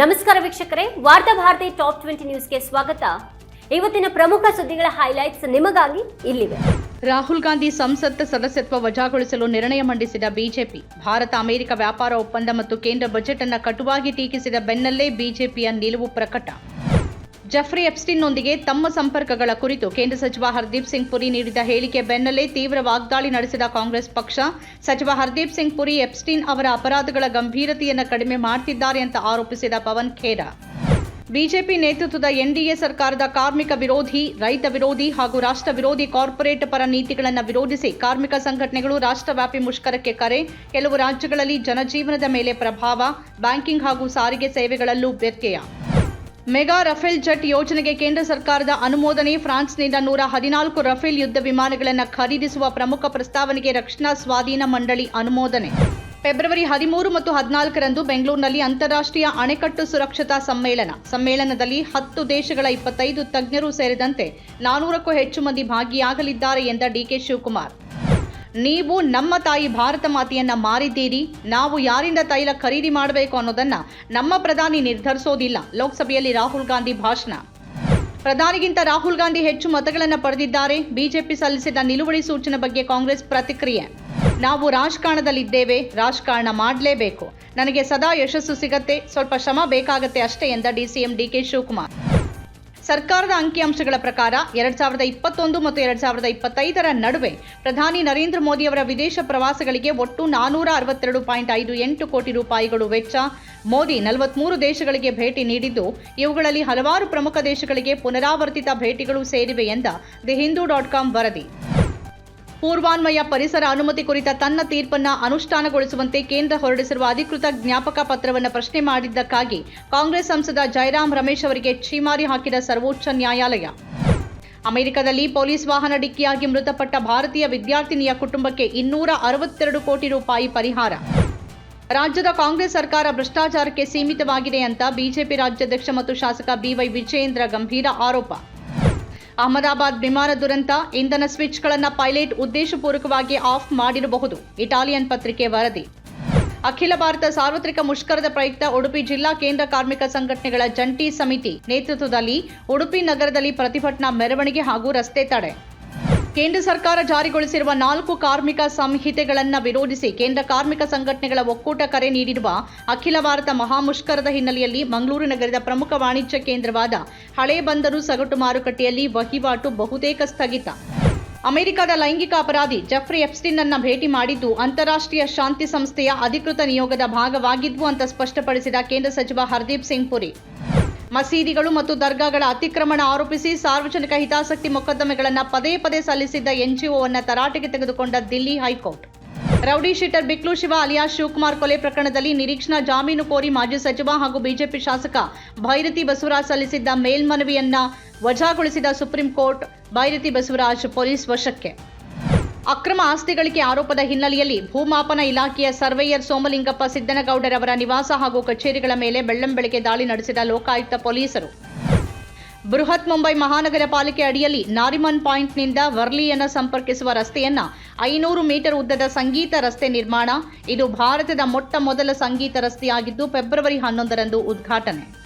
ನಮಸ್ಕಾರ ವೀಕ್ಷಕರೇ, ವಾರ್ತಾ ಭಾರತಿ ಟಾಪ್ ಟ್ವೆಂಟಿ ನ್ಯೂಸ್ಗೆ ಸ್ವಾಗತ. ಇವತ್ತಿನ ಪ್ರಮುಖ ಸುದ್ದಿಗಳ ಹೈಲೈಟ್ಸ್ ನಿಮಗಾಗಿ ಇಲ್ಲಿವೆ. ರಾಹುಲ್ ಗಾಂಧಿ ಸಂಸತ್ ಸದಸ್ಯತ್ವ ವಜಾಗೊಳಿಸಲು ನಿರ್ಣಯ ಮಂಡಿಸಿದ ಬಿಜೆಪಿ, ಭಾರತ ಅಮೆರಿಕ ವ್ಯಾಪಾರ ಒಪ್ಪಂದ ಮತ್ತು ಕೇಂದ್ರ ಬಜೆಟ್ ಅನ್ನು ಕಟುವಾಗಿ ಟೀಕಿಸಿದ ಬೆನ್ನಲ್ಲೇ ಬಿಜೆಪಿಯ ನಿಲುವು ಪ್ರಕಟ. ಜಫ್ರಿ ಎಪ್ಸ್ಟಿನ್ನೊಂದಿಗೆ ತಮ್ಮ ಸಂಪರ್ಕಗಳ ಕುರಿತು ಕೇಂದ್ರ ಸಚಿವ ಹರ್ದೀಪ್ ಸಿಂಗ್ ಪುರಿ ನೀಡಿದ ಹೇಳಿಕೆ ಬೆನ್ನಲ್ಲೇ ತೀವ್ರ ವಾಗ್ದಾಳಿ ನಡೆಸಿದ ಕಾಂಗ್ರೆಸ್ ಪಕ್ಷ. ಸಚಿವ ಹರ್ದೀಪ್ ಸಿಂಗ್ ಪುರಿ ಎಪ್ಸ್ಟಿನ್ ಅವರ ಅಪರಾಧಗಳ ಗಂಭೀರತೆಯನ್ನು ಕಡಿಮೆ ಮಾಡ್ತಿದ್ದಾರೆ ಅಂತ ಆರೋಪಿಸಿದ ಪವನ್ ಖೇರಾ ಬಿಜೆಪಿ ನೇತೃತ್ವದ ಎನ್ಡಿಎ ಸರ್ಕಾರದ ಕಾರ್ಮಿಕ ವಿರೋಧಿ, ರೈತ ವಿರೋಧಿ ಹಾಗೂ ರಾಷ್ಟ್ರ ವಿರೋಧಿ ಕಾರ್ಪೊರೇಟ್ ಪರ ನೀತಿಗಳನ್ನು ವಿರೋಧಿಸಿ ಕಾರ್ಮಿಕ ಸಂಘಟನೆಗಳು ರಾಷ್ಟ್ರವ್ಯಾಪಿ ಮುಷ್ಕರಕ್ಕೆ ಕರೆ. ಕೆಲವು ರಾಜ್ಯಗಳಲ್ಲಿ ಜನಜೀವನದ ಮೇಲೆ ಪ್ರಭಾವ, ಬ್ಯಾಂಕಿಂಗ್ ಹಾಗೂ ಸಾರಿಗೆ ಸೇವೆಗಳಲ್ಲೂ ವ್ಯತ್ಯಯ. ಮೆಗಾ ರಫೇಲ್ ಜೆಟ್ ಯೋಜನೆಗೆ ಕೇಂದ್ರ ಸರ್ಕಾರದ ಅನುಮೋದನೆ, ಫ್ರಾನ್ಸ್ನಿಂದ ನೂರ ಹದಿನಾಲ್ಕು ರಫೇಲ್ ಯುದ್ಧ ವಿಮಾನಗಳನ್ನು ಖರೀದಿಸುವ ಪ್ರಮುಖ ಪ್ರಸ್ತಾವನೆಗೆ ರಕ್ಷಣಾ ಸ್ವಾಧೀನ ಮಂಡಳಿ ಅನುಮೋದನೆ. ಫೆಬ್ರವರಿ ಹದಿಮೂರು ಮತ್ತು ಹದಿನಾಲ್ಕರಂದು ಬೆಂಗಳೂರಿನಲ್ಲಿ ಅಂತಾರಾಷ್ಟ್ರೀಯ ಅಣೆಕಟ್ಟು ಸುರಕ್ಷತಾ ಸಮ್ಮೇಳನ. ಸಮ್ಮೇಳನದಲ್ಲಿ ಹತ್ತು ದೇಶಗಳ ಇಪ್ಪತ್ತೈದು ತಜ್ಞರು ಸೇರಿದಂತೆ ನಾನೂರಕ್ಕೂ ಹೆಚ್ಚು ಮಂದಿ ಭಾಗಿಯಾಗಲಿದ್ದಾರೆ ಎಂದ ಡಿಕೆ ಶಿವಕುಮಾರ್. ನೀವು ನಮ್ಮ ತಾಯಿ ಭಾರತ ಮಾತೆಯನ್ನು ಮಾರಿದ್ದೀರಿ, ನಾವು ಯಾರಿಂದ ತೈಲ ಖರೀದಿ ಮಾಡಬೇಕು ಅನ್ನೋದನ್ನ ನಮ್ಮ ಪ್ರಧಾನಿ ನಿರ್ಧರಿಸೋದಿಲ್ಲ. ಲೋಕಸಭೆಯಲ್ಲಿ ರಾಹುಲ್ ಗಾಂಧಿ ಭಾಷಣ. ಪ್ರಧಾನಿಗಿಂತ ರಾಹುಲ್ ಗಾಂಧಿ ಹೆಚ್ಚು ಮತಗಳನ್ನು ಪಡೆದಿದ್ದಾರೆ. ಬಿಜೆಪಿ ಸಲ್ಲಿಸಿದ ನಿಲುವಳಿ ಸೂಚನೆ ಬಗ್ಗೆ ಕಾಂಗ್ರೆಸ್ ಪ್ರತಿಕ್ರಿಯೆ. ನಾವು ರಾಜಕಾರಣದಲ್ಲಿದ್ದೇವೆ, ರಾಜಕಾರಣ ಮಾಡಲೇಬೇಕು. ನನಗೆ ಸದಾ ಯಶಸ್ಸು ಸಿಗತ್ತೆ, ಸ್ವಲ್ಪ ಶ್ರಮ ಬೇಕಾಗತ್ತೆ ಅಷ್ಟೇ ಎಂದ ಡಿಸಿಎಂ ಡಿಕೆ ಶಿವಕುಮಾರ್. ಸರ್ಕಾರದ ಅಂಕಿಅಂಶಗಳ ಪ್ರಕಾರ ಎರಡ್ ಸಾವಿರದ ಇಪ್ಪತ್ತೊಂದು ಮತ್ತು ಎರಡ್ ಸಾವಿರದ ಇಪ್ಪತ್ತೈದರ ನಡುವೆ ಪ್ರಧಾನಿ ನರೇಂದ್ರ ಮೋದಿ ಅವರ ವಿದೇಶ ಪ್ರವಾಸಗಳಿಗೆ ಒಟ್ಟು ನಾನೂರ ಅರವತ್ತೆರಡು ಪಾಯಿಂಟ್ ಐದು ಎಂಟು ಕೋಟಿ ರೂಪಾಯಿಗಳು ವೆಚ್ಚ. ಮೋದಿ ನಲವತ್ಮೂರು ದೇಶಗಳಿಗೆ ಭೇಟಿ ನೀಡಿದ್ದು, ಇವುಗಳಲ್ಲಿ ಹಲವಾರು ಪ್ರಮುಖ ದೇಶಗಳಿಗೆ ಪುನರಾವರ್ತಿತ ಭೇಟಿಗಳು ಸೇರಿವೆ ಎಂದ ದಿ ಹಿಂದೂ ಡಾಟ್ ಕಾಂ ವರದಿ. ಪೂರ್ವಾನ್ವಯ ಪರಿಸರ ಅನುಮತಿ ಕುರಿತ ತನ್ನ ತೀರ್ಪನ್ನ ಅನುಷ್ಠಾನಗೊಳಿಸುವಂತೆ ಕೇಂದ್ರ ಹೊರಡಿಸಿರುವ ಅಧಿಕೃತ ಜ್ಞಾಪಕ ಪತ್ರವನ್ನು ಪ್ರಶ್ನೆ ಮಾಡಿದ್ದಕ್ಕಾಗಿ ಕಾಂಗ್ರೆಸ್ ಸಂಸದ ಜಯರಾಮ್ ರಮೇಶ್ ಅವರಿಗೆ ಛೀಮಾರಿ ಹಾಕಿದ ಸರ್ವೋಚ್ಚ ನ್ಯಾಯಾಲಯ. ಅಮೆರಿಕದಲ್ಲಿ ಪೊಲೀಸ್ ವಾಹನ ಡಿಕ್ಕಿಯಾಗಿ ಮೃತಪಟ್ಟ ಭಾರತೀಯ ವಿದ್ಯಾರ್ಥಿನಿಯ ಕುಟುಂಬಕ್ಕೆ ಇನ್ನೂರ ಅರವತ್ತೆರಡು ಕೋಟಿ ರೂಪಾಯಿ ಪರಿಹಾರ. ರಾಜ್ಯದ ಕಾಂಗ್ರೆಸ್ ಸರ್ಕಾರ ಭ್ರಷ್ಟಾಚಾರಕ್ಕೆ ಸೀಮಿತವಾಗಿದೆ ಅಂತ ಬಿಜೆಪಿ ರಾಜ್ಯಾಧ್ಯಕ್ಷ ಮತ್ತು ಶಾಸಕ ಬಿವೈ ವಿಜಯೇಂದ್ರ ಗಂಭೀರ ಆರೋಪ. ಅಹಮದಾಬಾದ್ ವಿಮಾನ ದುರಂತ, ಇಂಧನ ಸ್ವಿಚ್ಗಳನ್ನು ಪೈಲಟ್ ಉದ್ದೇಶಪೂರ್ವಕವಾಗಿ ಆಫ್ ಮಾಡಿರಬಹುದು. ಇಟಾಲಿಯನ್ ಪತ್ರಿಕೆ ವರದಿ. ಅಖಿಲ ಭಾರತ ಸಾರ್ವತ್ರಿಕ ಮುಷ್ಕರದ ಪ್ರಯುಕ್ತ ಉಡುಪಿ ಜಿಲ್ಲಾ ಕೇಂದ್ರ ಕಾರ್ಮಿಕ ಸಂಘಟನೆಗಳ ಜಂಟಿ ಸಮಿತಿ ನೇತೃತ್ವದಲ್ಲಿ ಉಡುಪಿ ನಗರದಲ್ಲಿ ಪ್ರತಿಭಟನಾ ಮೆರವಣಿಗೆ ಹಾಗೂ ರಸ್ತೆ ತಡೆ. ಕೇಂದ್ರ ಸರ್ಕಾರ ಜಾರಿಗೊಳಿಸಿರುವ ನಾಲ್ಕು ಕಾರ್ಮಿಕ ಸಂಹಿತೆಗಳನ್ನು ವಿರೋಧಿಸಿ ಕೇಂದ್ರ ಕಾರ್ಮಿಕ ಸಂಘಟನೆಗಳ ಒಕ್ಕೂಟ ಕರೆ ನೀಡಿರುವ ಅಖಿಲ ಭಾರತ ಮಹಾಮುಷ್ಕರದ ಹಿನ್ನೆಲೆಯಲ್ಲಿ ಮಂಗಳೂರು ನಗರದ ಪ್ರಮುಖ ವಾಣಿಜ್ಯ ಕೇಂದ್ರವಾದ ಹಳೆ ಬಂದರು ಸಗಟು ಮಾರುಕಟ್ಟೆಯಲ್ಲಿ ವಹಿವಾಟು ಬಹುತೇಕ ಸ್ಥಗಿತ. ಅಮೆರಿಕದ ಲೈಂಗಿಕ ಅಪರಾಧಿ ಜಫ್ರಿ ಎಪ್ಸ್ಟಿನ್ ಅನ್ನ ಭೇಟಿ ಮಾಡಿದ್ದು ಅಂತಾರಾಷ್ಟ್ರೀಯ ಶಾಂತಿ ಸಂಸ್ಥೆಯ ಅಧಿಕೃತ ನಿಯೋಗದ ಭಾಗವಾಗಿದ್ವು ಅಂತ ಸ್ಪಷ್ಟಪಡಿಸಿದ ಕೇಂದ್ರ ಸಚಿವ ಹರ್ದೀಪ್ ಸಿಂಗ್ ಪುರಿ. ಮಸೀದಿಗಳು ಮತ್ತು ದರ್ಗಾಗಳ ಅತಿಕ್ರಮಣ ಆರೋಪಿಸಿ ಸಾರ್ವಜನಿಕ ಹಿತಾಸಕ್ತಿ ಮೊಕದ್ದಮೆಗಳನ್ನು ಪದೇ ಪದೇ ಸಲ್ಲಿಸಿದ್ದ ಎನ್ಜಿಒವನ್ನು ತರಾಟೆಗೆ ತೆಗೆದುಕೊಂಡ Delhi high court. Rowdy sheeter Biklu Shiva alias Shivakumar ಕೊಲೆ ಪ್ರಕರಣದಲ್ಲಿ ನಿರೀಕ್ಷಣಾ ಜಾಮೀನು ಕೋರಿ ಮಾಜಿ ಸಚಿವ ಹಾಗೂ ಬಿಜೆಪಿ ಶಾಸಕ ಭೈರತಿ ಬಸವರಾಜ್ ಸಲ್ಲಿಸಿದ್ದ ಮೇಲ್ಮನವಿಯನ್ನ ವಜಾಗೊಳಿಸಿದ supreme court Bhairathi Basavaraj police ವಶಕ್ಕೆ. ಅಕ್ರಮ ಆಸ್ತಿ ಗಳಿಕೆ ಆರೋಪದ ಹಿನ್ನೆಲೆಯಲ್ಲಿ ಭೂಮಾಪನ ಇಲಾಖೆಯ ಸರ್ವೇಯರ್ ಸೋಮಲಿಂಗಪ್ಪ ಸಿದ್ದನಗೌಡರವರ ನಿವಾಸ ಹಾಗೂ ಕಚೇರಿಗಳ ಮೇಲೆ ಬೆಳ್ಳಂಬೆಳಗ್ಗೆ ದಾಳಿ ನಡೆಸಿದ ಲೋಕಾಯುಕ್ತ ಪೊಲೀಸರು. ಬೃಹತ್ ಮುಂಬೈ ಮಹಾನಗರ ಪಾಲಿಕೆ ಅಡಿಯಲ್ಲಿ ನಾರಿಮನ್ ಪಾಯಿಂಟ್ನಿಂದ ವರ್ಲಿಯನ್ನು ಸಂಪರ್ಕಿಸುವ ರಸ್ತೆಯನ್ನ ಐನೂರು ಮೀಟರ್ ಉದ್ದದ ಸಂಗೀತ ರಸ್ತೆ ನಿರ್ಮಾಣ. ಇದು ಭಾರತದ ಮೊಟ್ಟ ಮೊದಲ ಸಂಗೀತ ರಸ್ತೆಯಾಗಿದ್ದು, ಫೆಬ್ರವರಿ ಹನ್ನೊಂದರಂದು ಉದ್ಘಾಟನೆ.